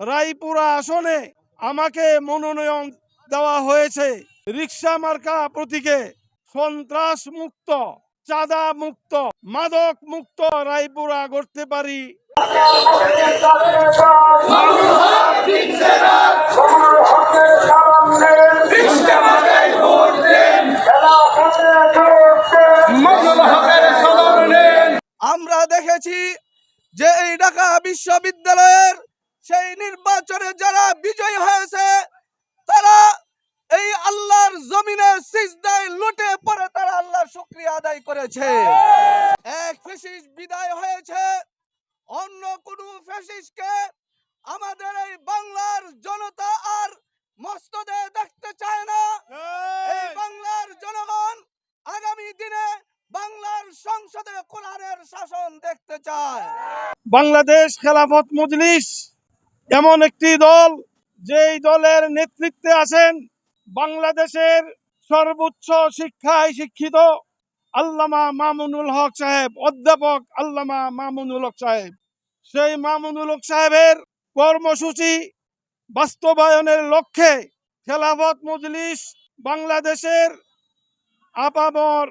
রায়পুরা আসনে আমাকে মনোনয়ন দেওয়া হয়েছে। রিক্সা মার্কা প্রতীকে সন্ত্রাস মুক্ত, চাঁদা মুক্ত, মাদক মুক্ত রায়পুরা করতে পারি। আমরা দেখেছি যে এই ঢাকা বিশ্ববিদ্যালয়ের সেই নির্বাচনে যারা বিজয়ী হয়েছে, তারা এই আল্লাহর জমিনে সিজদায় লুটে পড়ে তারা আল্লাহর শুকরিয়া আদায় করেছে। এক ফেসিস বিদায় হয়েছে, অন্য কোন ফেসিসকে আমাদের এই বাংলার জনতা আর মস্তদে দেখতে চায় না। এই বাংলার জনগণ আগামী দিনে বাংলার সংসদে কোরআনের শাসন দেখতে চায়। বাংলাদেশ খেলাফত মজলিস এমন একটি দল যেই দলের নেতৃত্বে আছেন বাংলাদেশের সর্বোচ্চ শিক্ষায় শিক্ষিত আল্লামা মামুনুল হক সাহেব, অধ্যাপক আল্লামা মামুনুল হক সাহেব। সেই মামুনুল হক সাহেবের কর্মসূচি বাস্তবায়নের লক্ষ্যে খেলাফত মজলিস বাংলাদেশের আপামর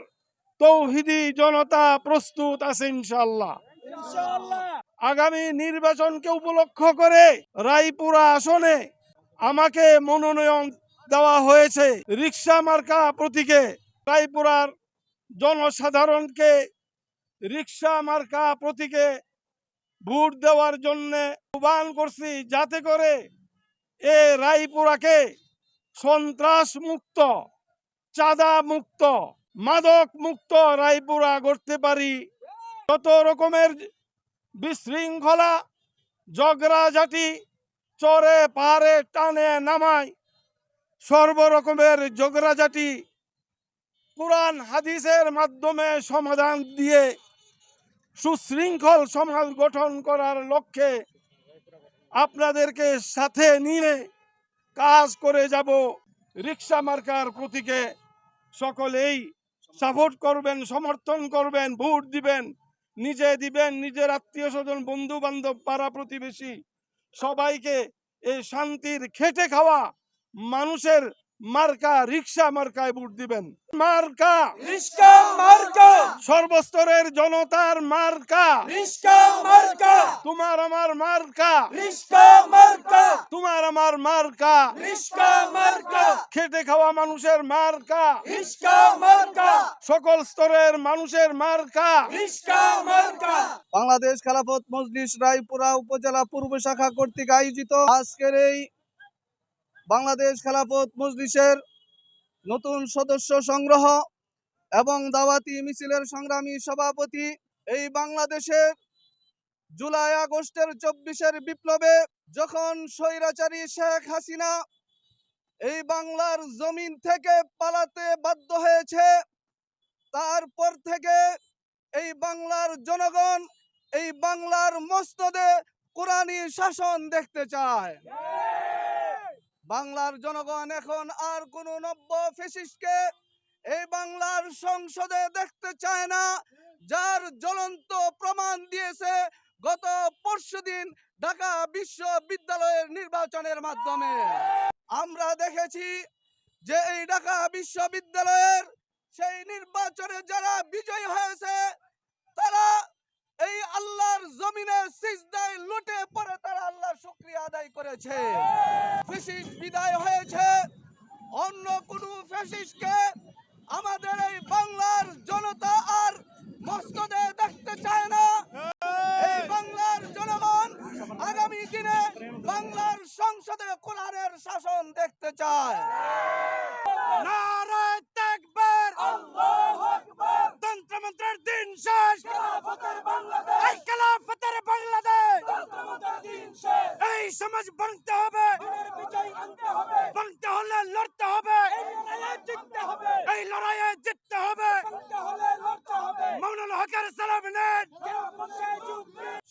তৌহিদি জনতা প্রস্তুত আছে ইনশাল্লাহ আগামী নির্বাচনকে উপলক্ষ করে রায়পুরা আসনে আমাকে মনোনয়ন দেওয়া হয়েছে রিক্সা মার্কা প্রতীকে। রায়পুরার জনসাধারণকে রিক্সা মার্কা প্রতীকে ভোট দেওয়ার জন্য আহ্বান করছি যাতে করে এ রায়পুরাকে সন্ত্রাস মুক্ত চাঁদা মুক্ত মাদক মুক্ত রায়পুরা করতে পারি। যত রকমের বিশৃঙ্খলা ঝগড়াঝাটি চরে পাহাড়ে টানে, নামায় সর্বরকমের ঝগড়াঝাটি কোরআন হাদিসের মাধ্যমে সমাধান দিয়ে সুশৃঙ্খল সমাজ গঠন করার লক্ষ্যে আপনাদেরকে সাথে নিয়ে কাজ করে যাব। রিক্সা মার্কার প্রতীকে সকলেই সাপোর্ট করবেন, সমর্থন করবেন, ভোট দিবেন। নিজে দিবেন, নিজের আত্মীয় স্বজন বন্ধু বান্ধব পাড়া প্রতিবেশী, সবাইকে এই শান্তির খেটে খাওয়া মানুষের মার্কা রিক্সা মার্কায় ভোট দিবেন। মার্কা! রিস্কা মার্কা! সর্বস্তরের জনতার মার্কা! রিস্কা মার্কা! তোমার আমার মার্কা! রিস্কা মার্কা! তোমার আমার মার্কা! রিস্কা মার্কা! খেটে খাওয়া মানুষের মার্কা! রিস্কা মার্কা! সকল স্তরের মানুষের মার্কা! রিস্কা মার্কা! বাংলাদেশ খেলাফত মজলিস রায়পুরা উপজেলা পূর্ব শাখা কর্তৃক আয়োজিত আজকের এই বাংলাদেশ খেলাফত মজলিসের নতুন সদস্য সংগ্রহ এবং দাওয়াতি মিছিলের সংগ্রামী সভাপতি এই বাংলাদেশের জুলাই আগস্টের চব্বিশের বিপ্লবে যখন স্বৈরাচারী শেখ হাসিনা এই বাংলার জমিন থেকে পালাতে বাধ্য হয়েছে, তারপর থেকে এই বাংলার জনগণ এই বাংলার মস্তদে কোরআনী শাসন দেখতে চায়। বাংলার জনগণ এখন আর কোন নব্য ফেসিসকে এই বাংলার সংসদে দেখতে চায় না, যার জ্বলন্ত প্রমাণ দিয়েছে গত পরশুদিন ঢাকা বিশ্ববিদ্যালয়ের নির্বাচনের মাধ্যমে। আমরা দেখেছি যে এই ঢাকা বিশ্ববিদ্যালয়ের সেই নির্বাচনে যারা বিজয়ী হয়েছে, তারা এই আল্লাহর জমিনে সিজদায় লুটে পড়ে, তারা আল্লাহর শুকরিয়া আদায় করেছে। ফেসিস বিদায় হয়েছে। অন্য কোন ফেসিসকে আমাদের এই বাংলার জনতা আর মস্তদে দেখতে চায় না। এই বাংলার জনগণ আগামী দিনে বাংলার সংসদে কোরআনের শাসন দেখতে চায়। তন্ত্রমন্ত্রের দিন শেষ। বাংলাদেশ। এই সমাজ ভাঙতে হবে দিনের বিজয় আনতে হবে ভাঙতে হলে লড়তে হবে। এই লড়াইয়ে জিততে হবে। এই লড়াইয়ে জিততে হবে। ভাঙতে হলে লড়তে হবে। মামুনুল হকের সালাম নেন।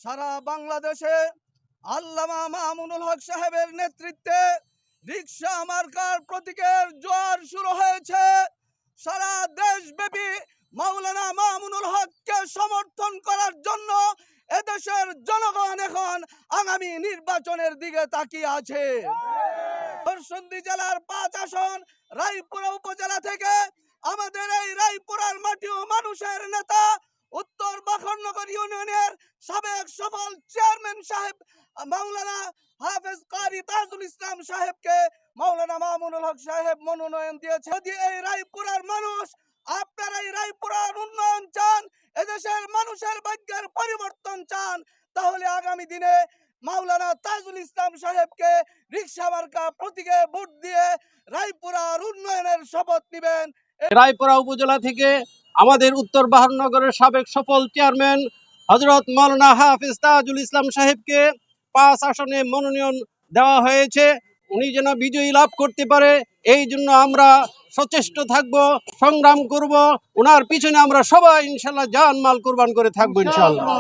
সারা বাংলাদেশে আল্লামা মামুনুল হক সাহেবের নেতৃত্বে রিক্সা মার্কার প্রতীকের জোয়ার শুরু হয়েছে। সারা দেশব্যাপী মাওলানা মামুনুল হককে সমর্থন করার জন্য এদেশের জনগণ এখন আগামী নির্বাচনের দিকে তাকিয়ে আছে। নরসিংদী জেলার পাঁচ আসন রায়পুরা উপজেলা থেকে আমাদের এই রায়পুরার মাটি ও মানুষের নেতা উত্তর বাখরনগর ইউনিয়নের সাবেক সফল চেয়ারম্যান সাহেব মাওলানা হাফেজ কারি তাজুল ইসলাম সাহেবকে মাওলানা মামুনুল হক সাহেব মনোনয়ন দিয়েছে। যদি এই রায়পুরার মানুষ আপনারা এই রায়পুরার উন্নয়ন চান, এদেশের মানুষের ভাগ্যের পরিবর্তন চান, তাহলে আগামী দিনে মাওলানা তাজুল ইসলাম সাহেবকে রিক্সা মার্কা প্রতীকে ভোট দিয়ে রায়পুরার উন্নয়নের শপথ নেবেন। রায়পুরা উপজেলা থেকে আমাদের উত্তর বাহারনগরের সাবেক সফল চেয়ারম্যান হজরত মৌলানা হাফিজ তাজুল ইসলাম সাহেবকে পাঁচ আসনে মনোনয়ন দেওয়া হয়েছে। উনি যেন বিজয়ী লাভ করতে পারে, এই জন্য আমরা সচেষ্ট থাকব, সংগ্রাম করব। ওনার পিছনে আমরা সবাই ইনশাল্লাহ জান মাল কোরবান করে থাকব ইনশাল্লাহ